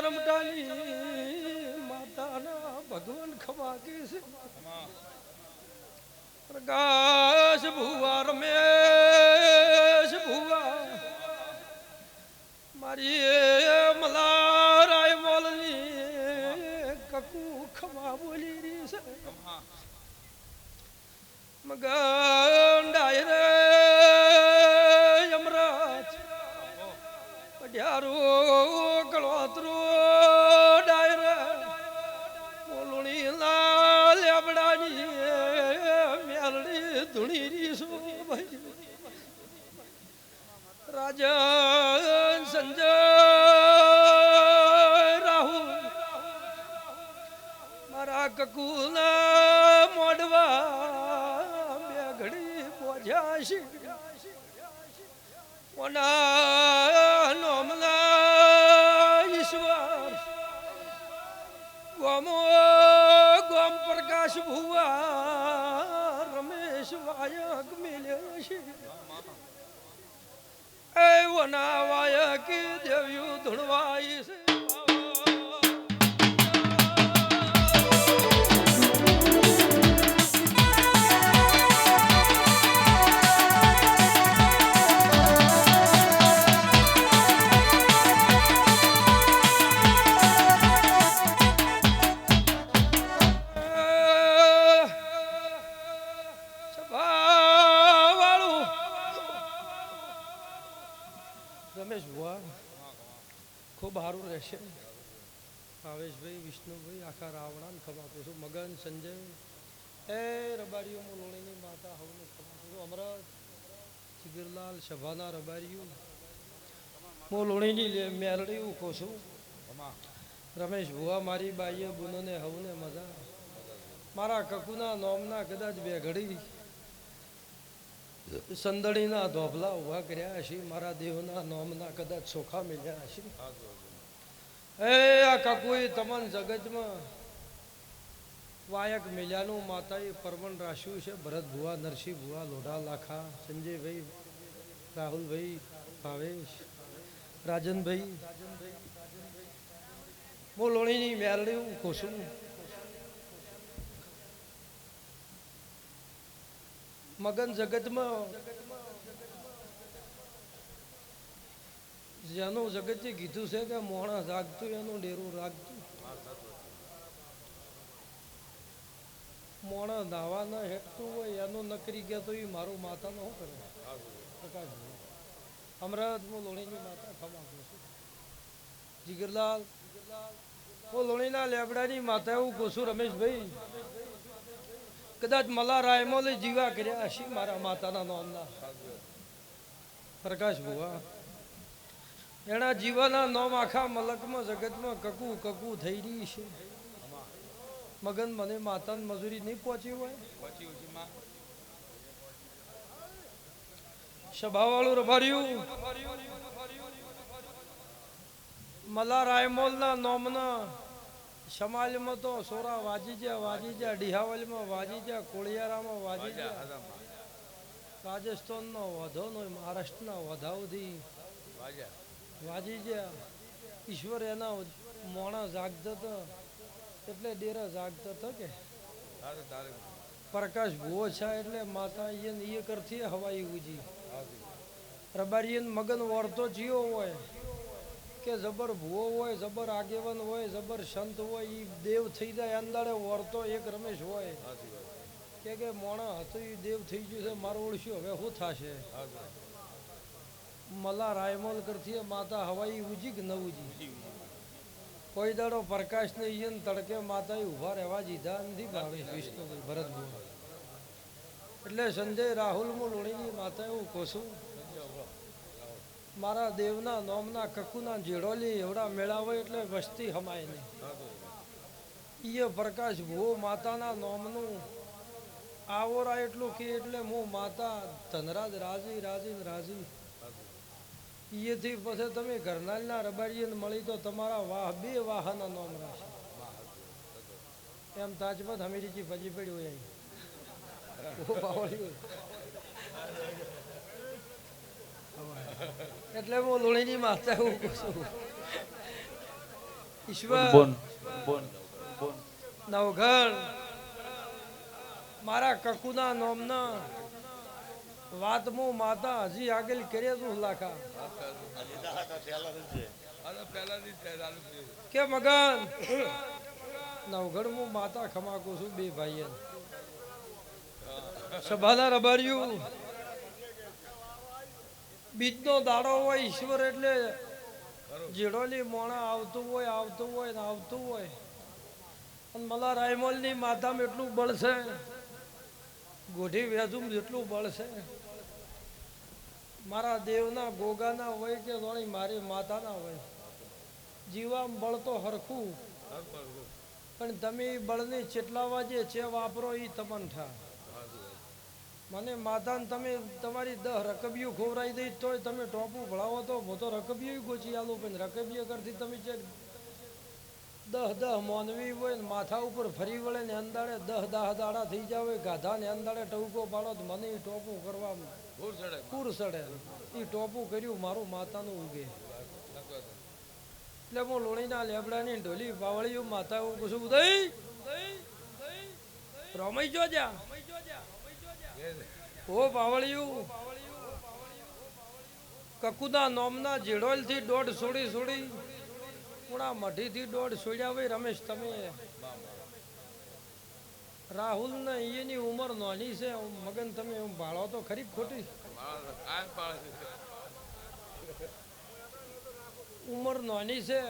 લુણી ચરમટાની માતાના ભગવાન ખમાકી છે પ્રકાશ ભુવા રમેશ ભુવા મારી મલારાય બોલની કકુ ખમા બોલી રહી છે. મગંડાય રે યમરાજ, પઢિયારો રાજન સંજય રાહુલ મારા કકુના મોડવા બે ઘડી બોજ્યા છે. ઓના એ કે દેવ્યું ધૂણવાય સભાના રબારીઓ. હું લોણીની લે- મેલડી હું કહું છું. રમેશ ભુવા મારી બાઈએ બુનોને હવને મજા. મારા કકુના નોમના કદાચ બે ઘડી સંદડીના ધોભલા ઊભા કર્યા હશે. મારા દેવના નોમના કદાચ ચોખા મળ્યા હશે. એ આ કકુએ તમામ જગતમાં વાયક મેલ્યાનું માતાએ પરમણ રાશ્યું છે. ભરત ભુવા નરસિંહ ભુવા લોઢા લાખા સંજયભાઈ રાહુલભાઈ, ભાવેશ, રાજનભાઈ હું લોણીની મેરડી હું ખોશું મગન જગતમાં જેનું જગતે કીધું છે કે મોણા રાખતું એનું ડેરું રાખતું મોણા નાવા ન હેઠતું હોય, એનું નકરી ગયા તો એ મારું માતાનો શું કરે? પ્રકાશ લોણીની લેબડાની માતા રમેશભાઈ, કદાચ મલા રાયમોલે જીવા કર્યા હશે મારા માતાના નામના. પ્રકાશ ભુવા, એના જીવાના નામ આખા મલકમાં, જગતમાં કકુ કકુ થઈ રહી છે. મગન મને માતાની મજૂરી નહીં પહોંચી હોય? સભાવાળું રભાર્યું મલા રાયમોલના નોમના સમાજમાં તો સોરા વાજી જ્યા વાજી જ્યા ડિહાવલમાં વાજી જ્યા કોળિયારામાં વાજી જ્યા. રાજસ્થાનનો વધો નો મહારાષ્ટ્રના વધાવથી વાજી. જ્યા. ઈશ્વર એના મોણા જાગતો હતો. એટલે ડેરા જાગતો હતો કે. પ્રકાશ ભૂવો છે એટલે માતા ઈએ કરથી હવાઈ ઉજી. રબારીયન મગન વળતો જીવો હોય કે જબર ભુવો હોય જબર આગેવન હોય જબર સંત હોય એ દેવ થઈ જાય અંદાડે વળતો એક રમેશ હોય. કે કે મોણા હતું એ દેવ થઈ ગયું છે મારું ઓળશું હવે શું થશે? મલા રાયમોલ કરતી માતા હવાઈ ઉજી કે ન ઉજી? કોઈ દાડો પ્રકાશ ને ઈયન તડકે માતાએ ઊભા રહેવા દીધા નથી ભાવેશ વિષ્ણુ ભરત એટલે સંજય રાહુલ હું લોણીની માતા હું છું મારા દેવના નોમના કકુના જેડોલી એવડા મેળાવો એટલે વસ્તી હમાય નહીં. ઈય પ્રકાશ ભો માતાના નોમનું આવોરા એટલું કે એટલે હું માતા ધનરાજ રાજી રાજી રાજી. ઈયથી પછી તમે ઘરનાલના રબાડીને મળી તો તમારા વાહ, બે વાહના નોમ રહેશે. એમ તાજમત હમીરીજી ભજી પડ્યું બાવળિયું. એટલે હું લુણીની માતા હું છું. ઈશ્વર નવઘણ મારા કકુના નોમના વાત હું માતા હજી આગળ કરે તું લાખા. કે મગન નવઘણ હું માતા ખમાકું છું બે ભાઈ સભાના રબાર્યું. બીજનો દાડો હોય ઈશ્વર એટલે જીડોલી મોણા આવતું હોય આવતું હોય ને આવતું હોય. અને મલા રાયમલની માતામાં એટલું બળશે ગોઢી વેજુમ જેટલું બળશે. મારા દેવના ગોગાના હોય કે ધોણી મારી માતાના હોય. જીવામ બળ તો હરખું. પણ તમે બળની બળને ચેટલા વાજે છે વાપરો એ તમન ઠા મને માધાન તમે તમારી દહ રકબીઓ ખોવરાઈ દઈ તોય તમે ટોપું ભળાવો તો તો રકબીઓ ગોચી આલો પણ રકબીઓ કરતી તમે જે દહ દહ મોનવી હોય ને માથા ઉપર ફરી વળે ને અંદાડે દહ દહ દાડા થઈ જાવ ગાધા ને અંદાડે ટવકો પાડો તો મને એ ટોપું કરવા પૂર સડે એ ટોપું કર્યું મારું માતાનું ઉગે. એટલે હું લોણીના લેબડાની ઢોલી બાવળીઓ માતા હું કશું દઈ રમાઈ જો જા ઓ બાવળિયું. કકુદા નોમના જેડોલથી દોઢ સોડી સોડી પૂણા મઢીથી દોઢ સોડ્યા ભાઈ રમેશ, તમે? રાહુલ ને એની ઉંમર નાની છે મગન તમે એમ ભાળો તો ખરી ખોટી? ઉંમર નાની છે.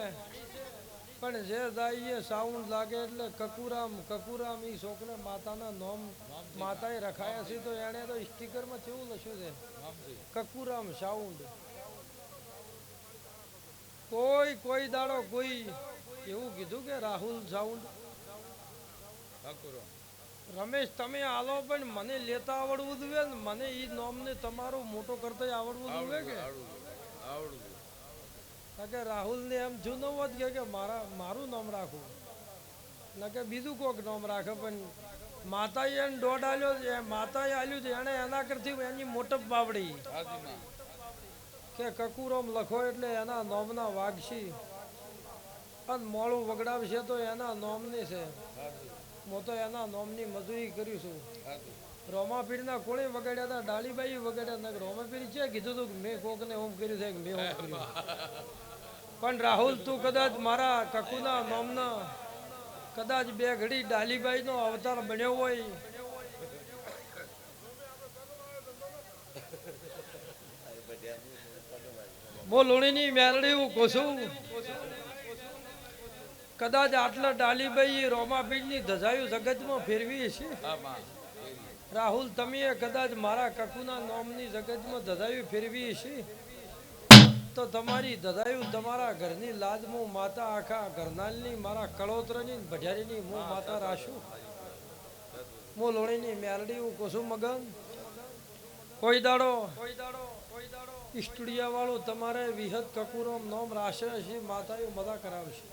પણ જે દાઈએ સાઉન્ડ લાગે એટલે કકુરામ કકુરામ ઈ છોકરે માતાના નોમ માતાએ રખાયા છે, તો એણે તો સ્ટીકરમાં કેવું લખ્યું છે? કકુરામ સાઉન્ડ કોઈ કોઈ દાડો કોઈ એવું કીધું કે રાહુલ સાઉન્ડ રમેશ, તમે આલો, પણ મને લેતા આવડવું જોઈએ ને, મને ઈ નોમને તમારું મોટો કરતા આવડવું જોઈએ કે? કારણ કે રાહુલ ને એમ જૂનો હોત કે મારા મારું નામ રાખવું ન કે બીજું કોક નામ રાખે પણ માતાએ એને દોઢ આલ્યો છે, માતાએ આલ્યું છે એને એના કરતી એની મોટપ બાવડી કે કકુરોમ લખો એટલે એના નોમના વાગશી. અને મોડું વગડાવશે તો એના નોમની છે. હું તો એના નોમની મજૂરી કર્યું છું. રોમાપીરના કોણે વગાડ્યા હતા? ડાળીબાઈ વગાડ્યા હતા? રોમાપીરી છે કીધું હતું મેં મેં કોકને ઓમ કર્યું છે મેં કર્યું? પણ રાહુલ, તું કદાચ મારા કકુના મામના કદાચ બે ઘડી ડાલીબાઈનો અવતાર બન્યો હોય. બોલોણીની મેરડી હું કોશું કદાચ આટલા ડાલીબાઈ રોમાપીરની ધજાયું જગતમાં ફેરવી છે રાહુલ, તમે કદાચ મારા કકુના નોમની જગતમાં ધજાયું ફેરવી છે તો તમારી દદાયુ તમારા ઘરની લાદમાં માતા આખા ઘરનાલની મારા કળોતરની ભજારીની હું માતા રાશું. હું લોણીની મેરડી હું કુસુમ મગન. કોઈ દાડો કોઈ દાડો કોઈ દાડો સ્ટુડિયા વાળું તમારે વિહત કકુરમ નોમ રાશે છે માતાએ મદા કરાવશે.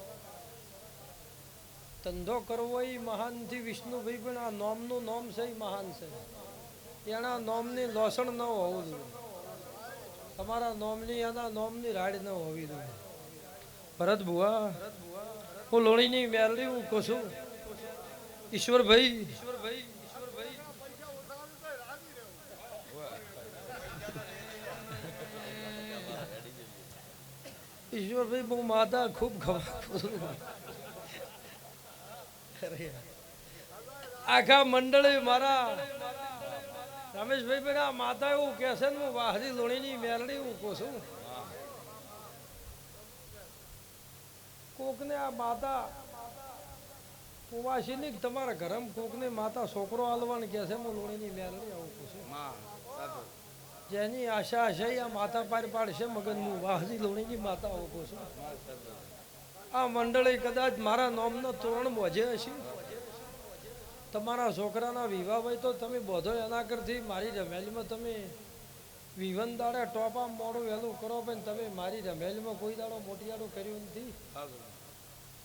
ધંધો કરવો એ મહાનથી વિષ્ણુભાઈ પણ આ નોમનું નોમ છે એ મહાન છે. એના નોમની લોસણ ન હોવું જોઈએ. તમારા નોમની આના નોમની રાડ ન હોવી જોઈએ. ભરત ભુવા, હું લોણીની મેરડી હું કહું છું. ઈશ્વરભાઈ ઈશ્વરભાઈ બહુ માતા ખૂબ ખબર આખા મંડળે મારા રમેશભાઈ પણ આ માતા એવું કહે છે ને હું વાહરી લોણીની મેલડી હું કહું છું. કોકને આ માતા પુવાસી ની તમારા ઘરમાં કોકને માતા છોકરો હાલવાનું કહે છે હું લોણીની મેલડી આવું છું. જેની આશા છે આ માતા પાર પાડશે મગનનું વાહરી લોણીની માતા આવું કહું છું આ મંડળે કદાચ મારા નોમનો તોરણ બોજે હશે. તમારા છોકરાના વિવાહ હોય તો તમે બધો એના કરતી મારી રમેલીમાં તમે વિવન દાડે ટોપા મોડું વહેલું કરો પણ તમે મારી રમેલીમાં કોઈ દાડો મોટિયાડું કર્યું નથી?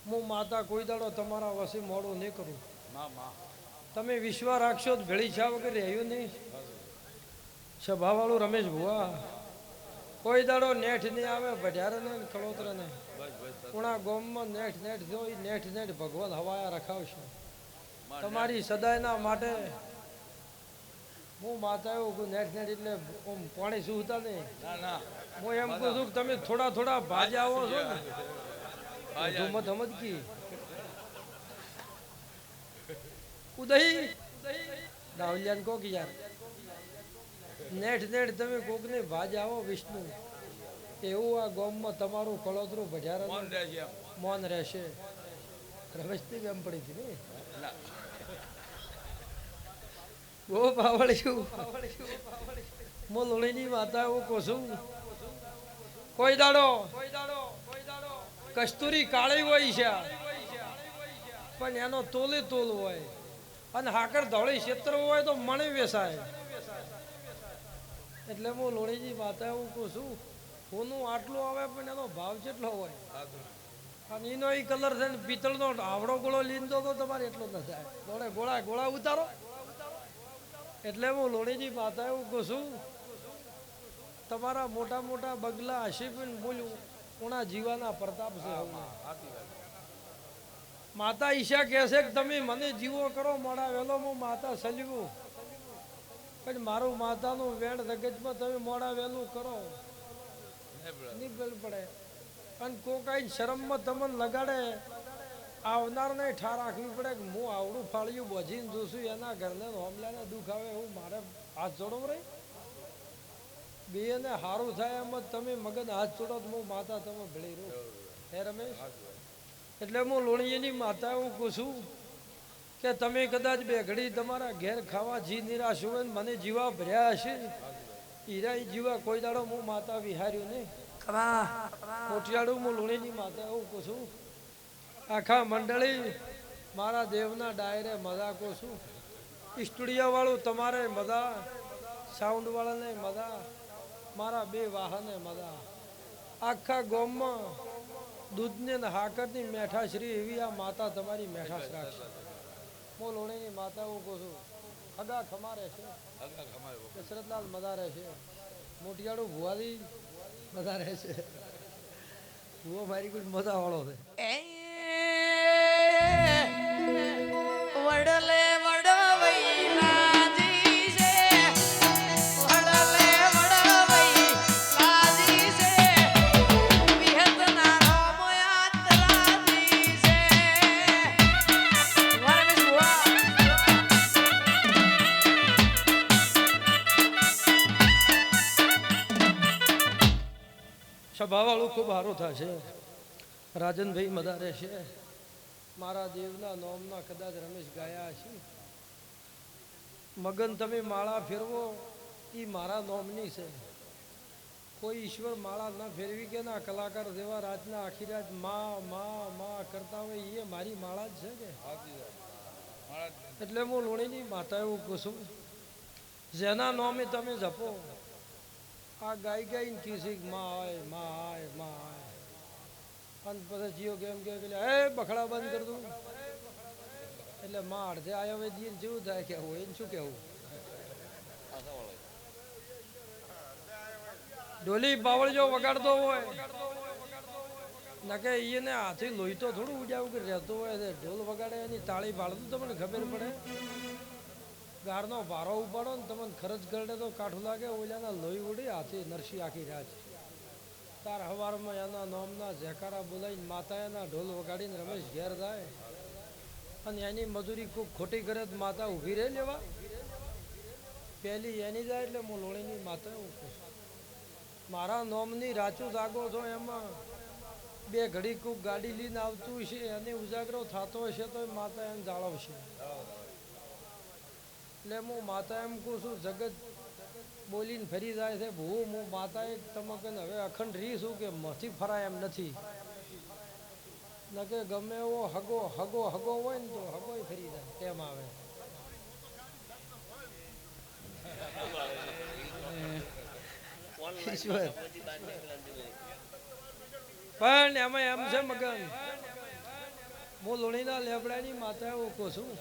હું માતા કોઈ દાડો તમારા વસે મોડું નહીં કરું. તમે વિશ્વાસ રાખશો તો ભેળી છા વગર રહ્યું નહીં? સભાવાળું રમેશ ભુવા કોઈ દાડો નેઠ નહીં આવે ભઢ્યારે ને કળોતરે ને બસ બસ ઉણા ગોમમાં નેઠ નેઠ જોઈ નેઠ નેઠ ભગવાન હવાયા રખાવશે. તમારી સદાયના માટે હું માતા એવું નેઠ નેઠ એટલે આમ પાણી સુતા નહીં. ના ના. હું એમ કહું છું કે તમે થોડા થોડા ભાજ આવો છો ને. ધુમત હમત કી ઉદય. ડાવલિયાન કોક યાર. નેઠ નેઠ તમે કોકને ભાજ આવો વિષ્ણુ. એવું આ ગોમમાં તમારું કળોતરું ભજારા મોન રહેશે. રમેશની એમ પડી હતી ને. બહુ પાવળ્યું મો લોણીની માતા એવું કહું છું કોઈ દાડો. કસ્તુરી કાળી હોય છે. પણ એનો તોલે તોલ હોય. અને હાકર ધોળી ક્ષેત્ર હોય તો મણે વેસાય. એટલે હું લોણીજી માતા એવું કહું છું હોનું આટલું આવે પણ એનો ભાવ કેટલો હોય? અને એનો એ કલર છે ને, પિત્તળનો આવડો ગોળો લીધો તો તમારે એટલો ન થાય. ગોળે ગોળા ગોળા ઉતારો. એટલે હું લોણીજી માતા એવું કહું છું. તમારા મોટા મોટા બગલા પણ બોલ્યું ઉણા જીવાના પ્રતાપ છે. માતા ઈશા કહે છે કે તમે મને જીવો કરો મોડા વહેલો હું માતા સલવું. પણ મારું માતાનું વેણ જગતમાં તમે મોડા વહેલું કરો. બળ પડે. અને કોકાઈ શરમમાં તમને લગાડે. આવનારને ઠા રાખવી પડે કે હું આવડું ફાળ્યું બોજીને જોશું એના ઘરને હોમલાને દુખાવે આવે હું મારે હાથ જોડો રે બેને સારું થાય એમ જ તમે મગન હાથ જોડો તો હું માતા તમે ભળી રહું. હે રમેશ? એટલે હું લોણીની માતા હું કહું છું કે તમે કદાચ બે ઘડી તમારા ઘેર ખાવા જી નિરાશ હોય ને મને જીવા ભર્યા હશે હીરા જીવા કોઈ દાડો હું માતા વિહાર્યું નહીં. કોટિયાડું હું લોણીની માતા એવું કહું છું આખા મંડળી મારા દેવના ડાયરે મજા કો છું. સ્ટુડિયો વાળું તમારે મજા સાઉન્ડ વાળાને મજા મારા બે વાહને મજા. આખા ગોમમાં દૂધને ને હાકરની મેઠાશ્રી એવી આ માતા તમારી મેઠાશ રાખશે. હું લોણીની માતા એવું કહું છું ખમા હગા ખમાય બાપા. દશરથલાલ મદા રહેશે. મોટિયાળું ભુવાદી મજા રહેશે. ભુવો મારી કોઈ મજા વાળો છે સભાવાળું ખૂબ સારું થશે રાજનભાઈ મદારે છે. મારા દેવના નોમના કદાચ રમેશ ગાયા છે મગન તમે માળા ફેરવો એ મારા નોમની છે. કોઈ ઈશ્વર માળા ના ફેરવી કે ના કલાકાર જેવા રાતના આખી રાત મા મા મા કરતા હોય એ મારી માળા જ છે કે? એટલે હું લોણીની માતા એવું કહું છું જેના નોમે તમે જપો આ ગાય ગાઈને કીધી માં આય મા આય મા આય અને પછી જીઓ કેમ કે બખડા બંધ કર દઉં. એટલે માં અડધે આયો હોય જીને જેવું થાય કેવું એને શું કેવું ડોલી બાવળજો વગાડતો હોય, નકે એને હાથી લોહી તો થોડું ઉજાવું કે રહેતો હોય છે? ઢોલ વગાડે એની તાળી પાડતું તમને ખબર પડે. ગારનો ભારો ઉપાડો ને તમને ખર્ચ કરડે તો કાઠું લાગે, ઓલાના લોહી ઉડી હાથી નરસી આખી રાત. તાર હવારમાં એના નામના ઝેકારા બોલાવીને માતા એના ઢોલ વગાડીને રમેશ ઘેર જાય. અને એની મજૂરી ખૂબ ખોટી કરે તો માતા ઊભી રહે લેવા. પહેલી એની જાય એટલે હું લોણીની માતા મારા નોમની રાચું જાગો છો એમાં. બે ઘડી કૂક ગાડી લઈને આવતું છે એને ઉજાગરો થતો હશે તો માતા એમ જાળવશે. એટલે હું માતા એમ કહું છું જગત બોલીને ફરી જાય છે. હું હું માતા એક તમકન હવે અખંડ રહી છું કે મથી ફરાય એમ નથી. નકે ગમે એવો હગો હગો હગો હોય ને તો હગોય ફરી જાય. તેમ આવે? પણ એમાં એમ છે મગન હું લોણીના લેબડાની માતા એવું કહું છું.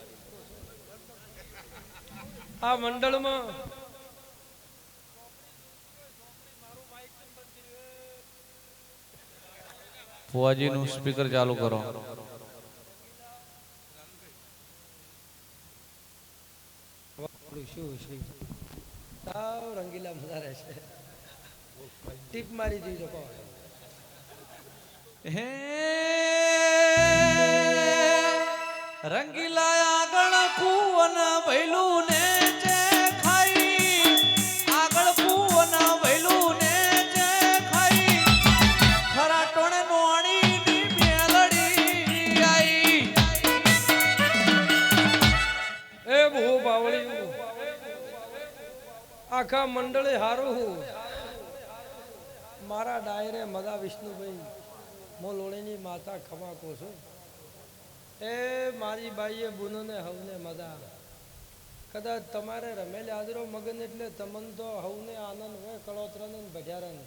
આ મંડળમાં ફુવાજીનું સ્પીકર ચાલુ કરો. રંગીલા મજા રહેશે ટીપ મારી હે રંગીલા આગળ કુવન ભૈલું ને આખા મંડળે હારું હું. મારા ડાયરે મદા વિષ્ણુભાઈ હું લોણીની માતા ખમા કહું છું. એ મારી બાઈએ બુનોને હવને મદા. કદાચ તમારે રમેલ આદરો મગન એટલે તમન તો હવને આનંદ હોય કળોતરન ભજારન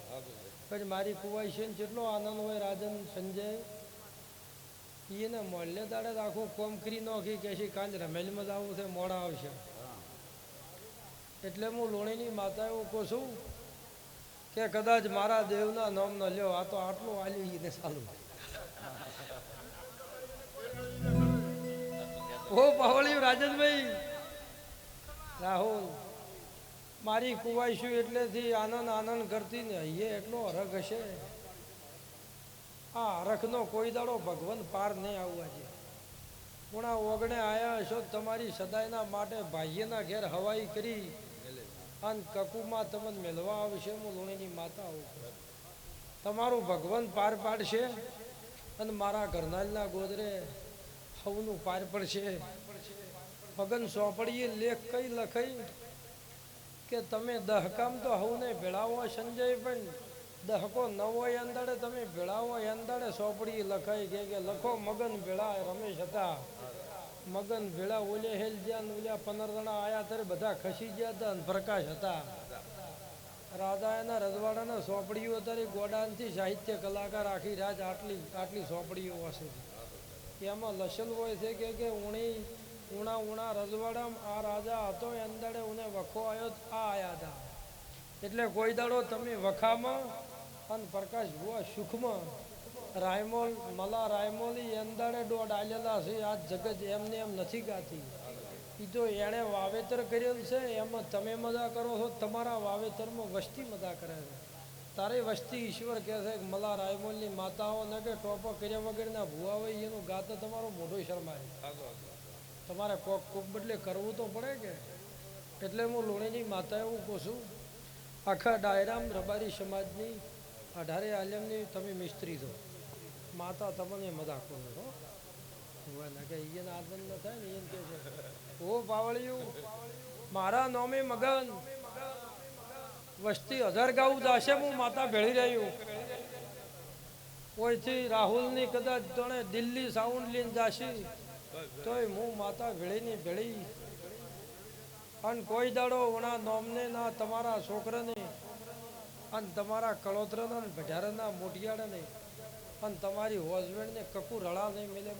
પછી મારી કુવાઈ છે જેટલો આનંદ હોય, રાજન સંજય એને મોલ્ય દાડે આખું કોમ કરી નાખી, કે છે કાલ રમેલમાં જ આવું છે, મોડા આવશે. એટલે હું લોણીની માતા એવું કહું છું કે કદાચ મારા દેવના નામ ન લ્યો, આ તો આટલું આલ્યું એને સાલું ઓ પાવળિયું રાજનભાઈ, રાહુલ, મારી કુવાઈશું એટલેથી આનંદ આનંદ કરતી ને અહીંયા એટલો હરખ હશે. આ હરખનો કોઈ દાડો ભગવાન પાર નહીં આવવા છે પુણા ઓગણે આયા હશો તમારી સદાયના માટે ભાઈના ઘેર હવાઈ કરી અને કકુમાં તમને મેળવા આવશે હું લોણીની માતા આવું તમારું ભગવાન પાર પાડશે અને મારા ઘરનાલના ગોદરે હવનું પાર પડશે. ભગન સોંપડીએ લેખ કઈ લખાઈ કે તમે દહકામ તો હવને ભેળાવો સંજય, પણ દહકો નવો અંદાડે તમે ભેળાવો અંદાડે સોંપડી લખાઈ કે લખો મગન ભેળા રમેશ હતા. મગન ભેળા ઓલે હેલ જ્યાં ઓલ્યા પંદર જણા આયા ત્યારે બધા ખસી ગયા હતા અને પ્રકાશ હતા. રાજા એના રજવાડાના સોંપડીઓ અત્યારે ગોડાનથી સાહિત્ય કલાકાર આખી રાત આટલી આટલી સોંપડીઓ હશે. એમાં લસલ હોય છે કે કે ઉણી, ઉણા ઉણા રજવાડામાં આ રાજા હતો, એ અંદાડે ઉને વખો આવ્યો આ આયા હતા. એટલે કોઈ દાડો તમે વખામાં અને પ્રકાશ ભુવા સુખમાં રાયમોલ, મલા રાયમોલી અંદાડે દોડ આલેલા છે. આ જગત એમને એમ નથી ગાતી. એ તો એણે વાવેતર કરેલ છે, એમાં તમે મજા કરો છો, તમારા વાવેતરમાં વસ્તી મજા કરે છે. તારે વસ્તી ઈશ્વર કહે છે કે મલા રાયમોલની માતાઓ ને કે ટોપો કર્યા વગરના ભૂવા હોય, એનું ગાતો તમારો મોઢો શરમાય. તમારે કોક કોક બદલે કરવું તો પડે કે. એટલે હું લોણીની માતા એવું કહું છું, આખા ડાયરામ રબારી સમાજની અઢારે આલમની તમે મિસ્ત્રી છો. માતા તમને મદા કરું છો ભગવાન કે ઈયન આનંદ ન થાય ને ઈયન કે છે. ઓ પાવળિયું મારા નોમે મગન, વસ્તી હજાર ગાઉ જાશે હું માતા ભેળી રહ્યું કોઈથી રાહુલની કદાચ તણે દિલ્હી સાઉન્ડ લઈને જાશી, તોય હું માતા ભેળીની ભેળી. અને કોઈ દાડો વણા નોમને ના તમારા છોકરાને, અને તમારા કળોતરાના ને ભજારાના મોટિયાળાને અને તમારી હોસબેન્ડને કકુ રળા નહીં મિલે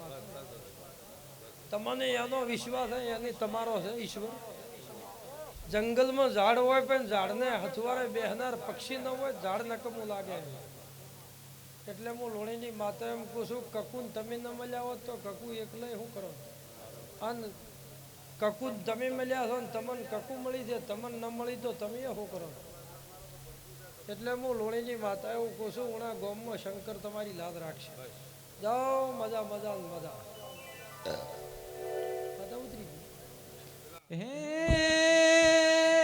માતા તમને એનો વિશ્વાસ છે એની તમારો છે ઈશ્વર. જંગલમાં ઝાડ હોય પણ ઝાડને હથવારે બેહનાર પક્ષી ન હોય, ઝાડ નકમું લાગે. એટલે હું લોણીની માતા એમ કહું છું, કકુન તમે ન મળ્યા હોત તો કકુ એકલે શું કરો? અને કકુ તમે મળ્યા છો ને તમને કકુ મળી છે તમને ન મળી તો તમે શું કરો? એટલે હું લોણીની માતા એવું કહું છું ઉણા ગોમમાં શંકર તમારી લાદ રાખશે. જાઓ મજા મજા મજા. ઉતરી ગઈ. હે